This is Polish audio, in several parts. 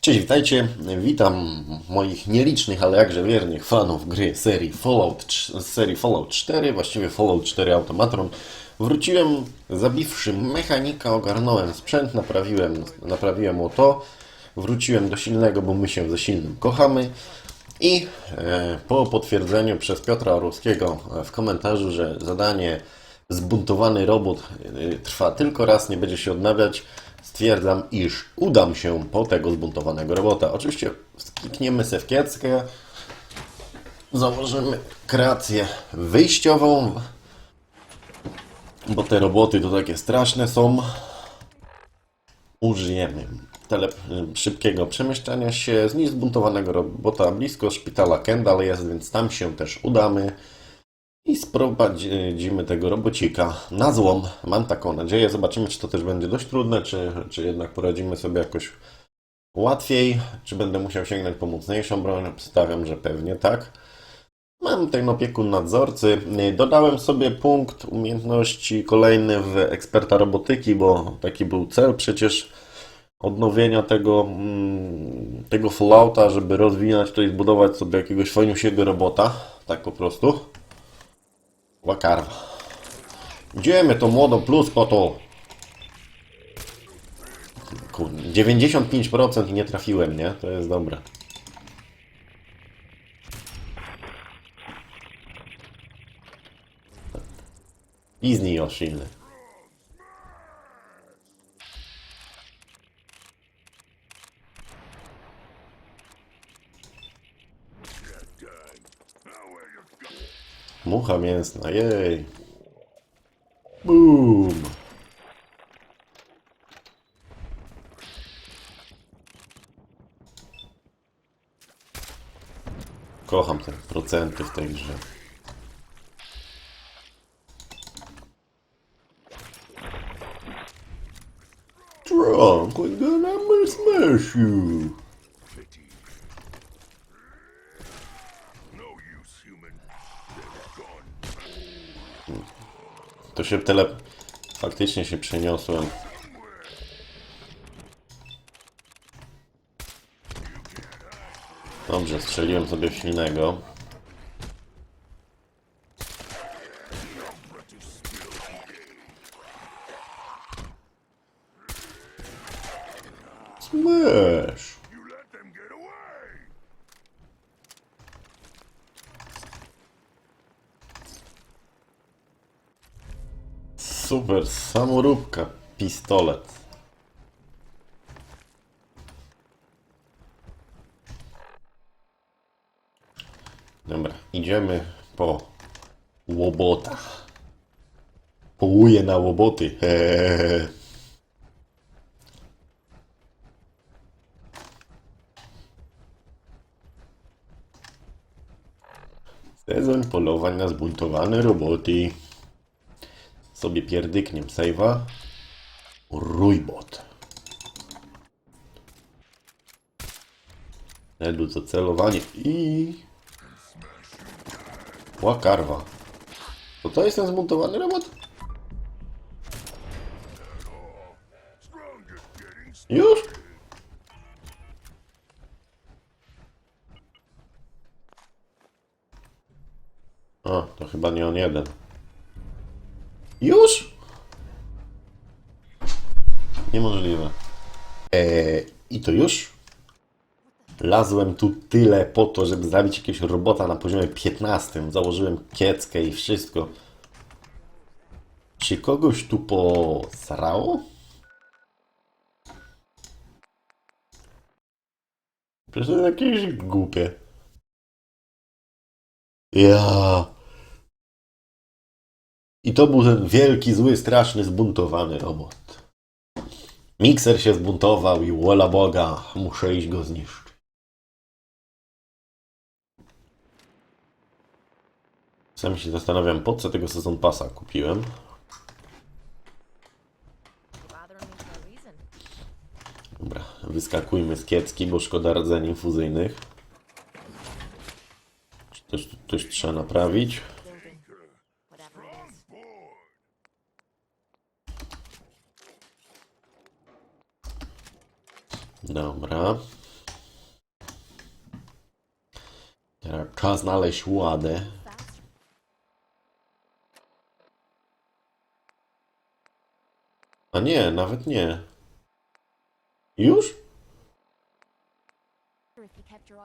Cześć, witajcie. Witam moich nielicznych, ale jakże wiernych fanów gry serii Fallout, serii Fallout 4, właściwie Fallout 4 Automatron. Wróciłem, zabiwszy mechanika, ogarnąłem sprzęt, naprawiłem, naprawiłem o to, wróciłem do silnego, bo my się ze silnym kochamy. I e, po potwierdzeniu przez Piotra Orłowskiego e, w komentarzu, że zadanie zbuntowany robot e, trwa tylko raz, nie będzie się odnawiać, stwierdzam, iż udam się po tego zbuntowanego robota. Oczywiście sklikniemy se w kieckę, założymy kreację wyjściową, bo te roboty to takie straszne są. Użyjemy tele, szybkiego przemieszczania się. Zniszcz zbuntowanego robota blisko szpitala Kendall jest, więc tam się też udamy. I sprowadzimy tego robocika na złom. Mam taką nadzieję. Zobaczymy, czy to też będzie dość trudne, czy, czy jednak poradzimy sobie jakoś łatwiej. Czy będę musiał sięgnąć po mocniejszą broń? Obstawiam, że pewnie tak. Mam ten opiekun nadzorcy. Dodałem sobie punkt umiejętności kolejny w eksperta robotyki, bo taki był cel przecież odnowienia tego, mm, tego Fallouta, żeby rozwijać to i zbudować sobie jakiegoś fajniejszego robota. Tak po prostu. Łakarwa. Idziemy to młodo plus to. Kurde, 95% i nie trafiłem, nie? To jest dobre. I z niej. Mucha mięsna, jej. Boom. Kocham te procenty w tej grze. Drunk, we're gonna smash you. To się tyle... Faktycznie się przeniosłem. Dobrze, strzeliłem sobie silnego. Smash! Super, samoróbka, pistolet. Dobra, idziemy po łobota. Połuję na łoboty. Hehehe. Sezon polowań na zbuntowane roboty sobie pierdykniem save'a. Rójbot. Edu za celowanie i... Łakarwa. To to jest ten zmontowany robot? Już? A, to chyba nie on jeden. Już? Niemożliwe. Eee, I to już? Lazłem tu tyle po to, żeby zabić jakiegoś robota na poziomie 15. Założyłem kieckę i wszystko. Czy kogoś tu posrało? Przecież to jest jakieś głupie. Ja. I to był ten wielki, zły, straszny, zbuntowany robot. Mikser się zbuntował i wola Boga, muszę iść go zniszczyć. Sam się zastanawiam, po co tego sezon pasa kupiłem. Dobra, wyskakujmy z kiecki, bo szkoda rdzeń infuzyjnych. Czy coś trzeba naprawić. Building. Whatever it is. Dobra. Teraz Czas znaleźć ładę. A nie, nawet nie. Już? If you kept your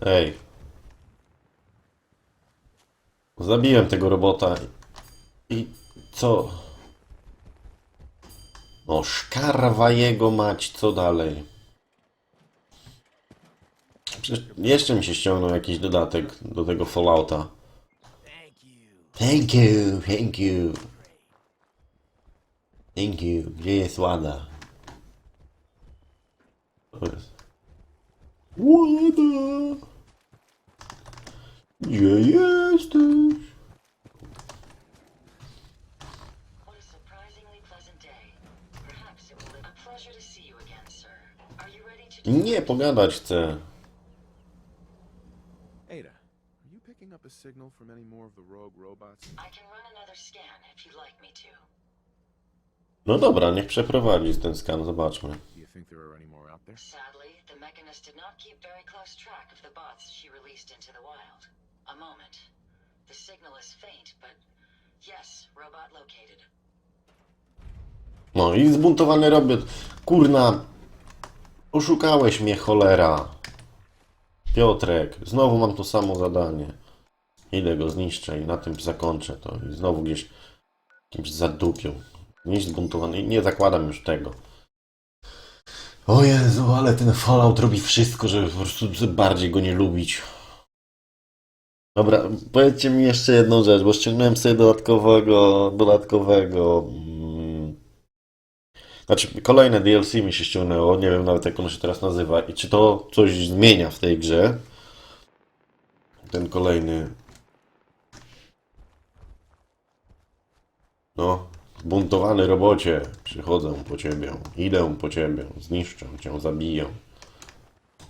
Ej. Zabiłem tego robota. I co? No, szkarwa jego mać, co dalej? Przecież jeszcze mi się ściągnął jakiś dodatek do tego Fallouta. Thank you, thank you. Thank you. Gdzie jest Łada? Łada! Gdzie jesteś? Nie, pogadać chcę. Ada, are you picking up a signal from any more of the rogue robots? I can run another scan if you'd like me to. No dobra, niech przeprowadzi ten skan, zobaczmy. Do you think there are any more out there? Sadly, the Mechanist did not keep very close track of the bots she released into the wild. A moment. The signal is faint, but yes, robot located. No i zbuntowany robot. Kurna. Oszukałeś mnie, cholera. Piotrek, znowu mam to samo zadanie. Idę go zniszczę i na tym zakończę to. I znowu gdzieś kimś zadupią. Niż zbuntowany. Nie zakładam już tego. O Jezu, ale ten Fallout robi wszystko, żeby po prostu bardziej go nie lubić. Dobra, powiedzcie mi jeszcze jedną rzecz, bo ściągnąłem sobie dodatkowego, dodatkowego, mm, znaczy kolejne DLC mi się ściągnęło, nie wiem nawet jak ono się teraz nazywa i czy to coś zmienia w tej grze. Ten kolejny. No, zbuntowany robocie, przychodzę po ciebie, idę po ciebie, zniszczę cię, zabiję.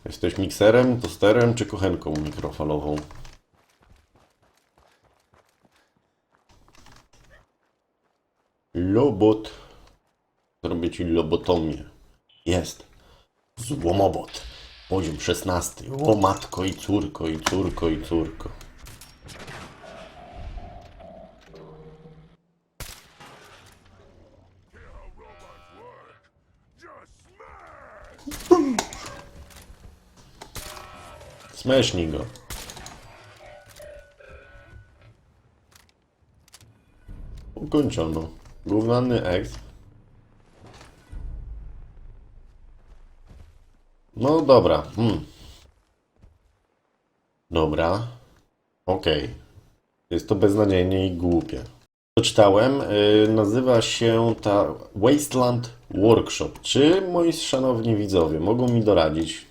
Jesteś mikserem, tosterem czy kochenką mikrofalową? Lobot. Zrobię ci lobotomię. Jest. Złomobot. Poziom 16. O matko i córko, i córko, i córko. Smesznij go. Ukończono. Gównany X. No dobra. Hmm. Dobra. Okej. Jest to beznadziejnie i głupie. Czytałem, yy, nazywa się ta Wasteland Workshop. Czy moi szanowni widzowie mogą mi doradzić,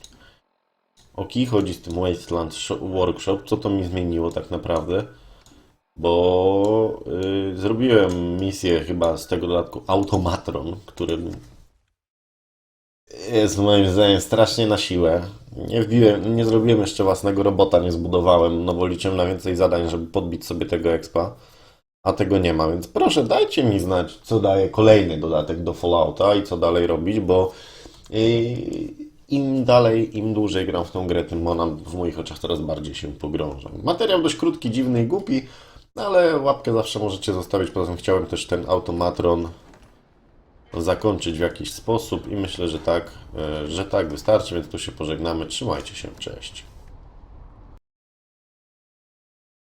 o kij chodzi z tym Wasteland Sho- Workshop? Co to mi zmieniło tak naprawdę? Bo y, zrobiłem misję chyba z tego dodatku Automatron, który jest moim zdaniem strasznie na siłę. Nie wbiłem, nie zrobiłem jeszcze własnego robota, nie zbudowałem, no bo liczyłem na więcej zadań, żeby podbić sobie tego expa, a tego nie ma, więc proszę dajcie mi znać, co daje kolejny dodatek do Fallouta i co dalej robić, bo y, im dalej, im dłużej gram w tą grę, tym ona w moich oczach coraz bardziej się pogrąża. Materiał dość krótki, dziwny i głupi, no ale łapkę zawsze możecie zostawić. Poza tym chciałem też ten automatron zakończyć w jakiś sposób i myślę, że tak, e, że tak wystarczy, więc tu się pożegnamy. Trzymajcie się, cześć.